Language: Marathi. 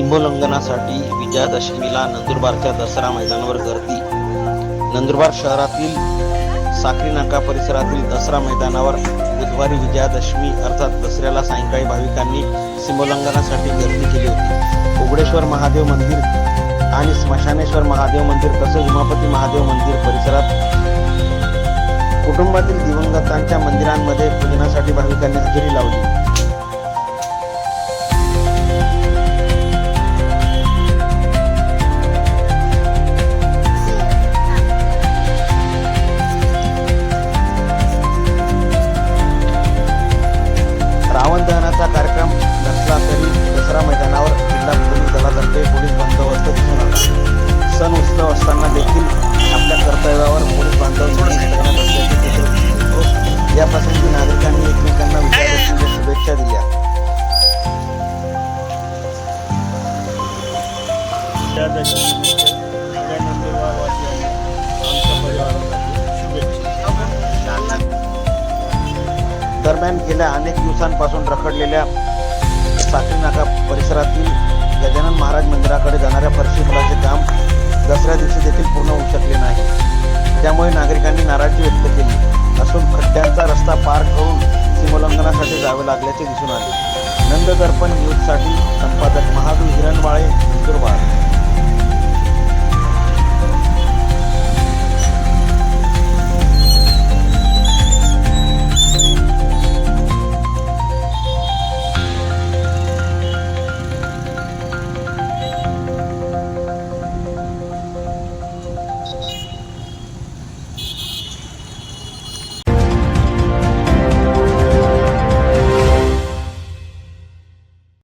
सिंहोल्लंघनासाठी विजयादशमीला नंदुरबारच्या दसरा मैदानावर गर्दी. नंदुरबार शहरातील साखरी नाका परिसरातील दसरा मैदानावर बुधवारी विजयादशमी अर्थात दसऱ्याला सायंकाळी भाविकांनी सिंहोल्लंघनासाठी गर्दी केली होती. उघडेश्वर महादेव मंदिर आणि स्मशानेश्वर महादेव मंदिर तसेच उमापती महादेव मंदिर परिसरात कुटुंबातील दिवंगतांच्या मंदिरांमध्ये पूजनासाठी भाविकांनी हजेरी लावली. त्या सगळ्या आमच्या परिवारासाठी शुभेच्छा दरम्यान गेल्या अनेक दिवसांपासून रखडलेल्या साखरीनाका परिसरातील गजानन महाराज मंदिराकडे जाणाऱ्या फरशी पुलाचे काम दसऱ्या दिवशी देखील पूर्ण होऊ शकले नाही. त्यामुळे नागरिकांनी नाराजी व्यक्त केली. असून खड्ड्यांचा रस्ता पार करून सीमोल्लंघनासाठी जावे लागल्याचे दिसून आले. नंददर्पण न्यूजसाठी संपादक महादू हिरणवाळे नंदुरबार